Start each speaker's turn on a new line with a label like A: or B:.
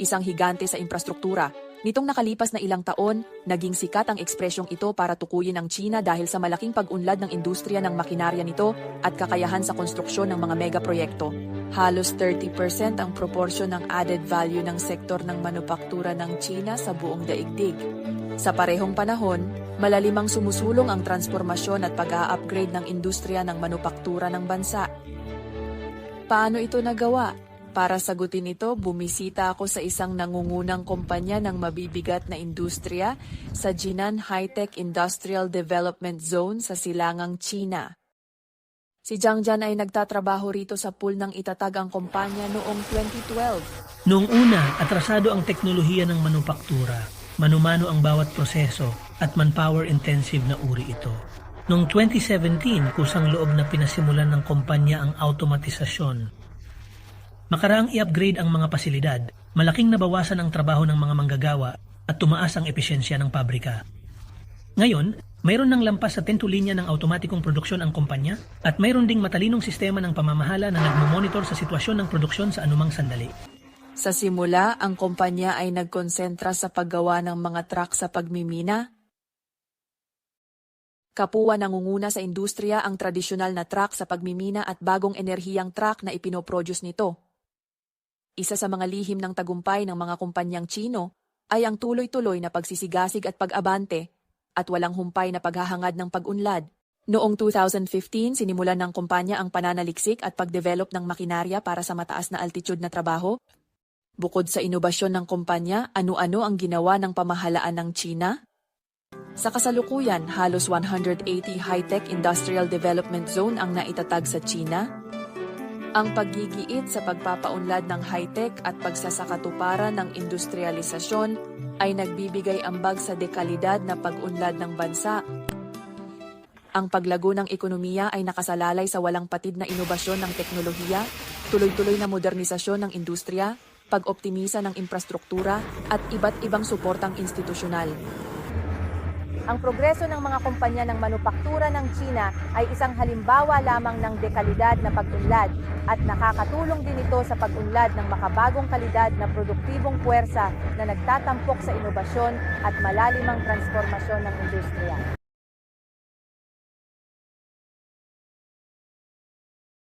A: isang higante sa infrastruktura. Nitong nakalipas na ilang taon, naging sikat ang ekspresyong ito para tukuyin ang China dahil sa malaking pag-unlad ng industriya ng makinarya nito at kakayahan sa konstruksyon ng mga megaproyekto. Halos 30% ang proporsyon ng added value ng sektor ng manupaktura ng China sa buong daigdig. Sa parehong panahon, malalimang sumusulong ang transformasyon at pag-a-upgrade ng industriya ng manupaktura ng bansa. Paano ito nagawa? Para sagutin ito, bumisita ako sa isang nangungunang kumpanya ng mabibigat na industriya sa Jinan High-Tech Industrial Development Zone sa Silangang, China. Si Jiang Jian ay nagtatrabaho rito sa pool ng itatag ang kumpanya noong 2012.
B: Noong una, atrasado ang teknolohiya ng manupaktura. Manumano ang bawat proseso at manpower intensive na uri ito. Noong 2017, kusang loob na pinasimulan ng kumpanya ang automatisasyon. Makaraang i-upgrade ang mga pasilidad, malaking nabawasan ang trabaho ng mga manggagawa at tumaas ang episyensya ng pabrika. Ngayon, mayroon ng lampas sa tentulinya ng automatikong produksyon ang kumpanya at mayroon ding matalinong sistema ng pamamahala na nagmumonitor sa sitwasyon ng produksyon sa anumang sandali.
A: Sa simula, ang kumpanya ay nagkonsentra sa paggawa ng mga truck sa pagmimina. Kapua nangunguna sa industriya ang tradisyonal na truck sa pagmimina at bagong enerhiyang truck na ipinoproduce nito. Isa sa mga lihim ng tagumpay ng mga kumpanyang Chino ay ang tuloy-tuloy na pagsisigasig at pag-abante at walang humpay na paghahangad ng pag-unlad. Noong 2015, sinimulan ng kumpanya ang pananaliksik at pagdevelop ng makinarya para sa mataas na altitude na trabaho. Bukod sa inobasyon ng kumpanya, ano-ano ang ginawa ng pamahalaan ng China? Sa kasalukuyan, halos 180 high-tech industrial development zone ang naitatag sa China. Ang paggigiit sa pagpapaunlad ng high-tech at pagsasakatuparan ng industrialisasyon ay nagbibigay ambag sa dekalidad na pag-unlad ng bansa. Ang paglago ng ekonomiya ay nakasalalay sa walang patid na inobasyon ng teknolohiya, tuloy-tuloy na modernisasyon ng industriya, pag-optimisa ng infrastruktura at iba't ibang suportang institusyonal.
C: Ang progreso ng mga kumpanya ng manupaktura ng China ay isang halimbawa lamang ng dekalidad na pag-unlad at nakakatulong din ito sa pag-unlad ng makabagong kalidad na produktibong puwersa na nagtatampok sa inobasyon at malalimang transformasyon ng industriya.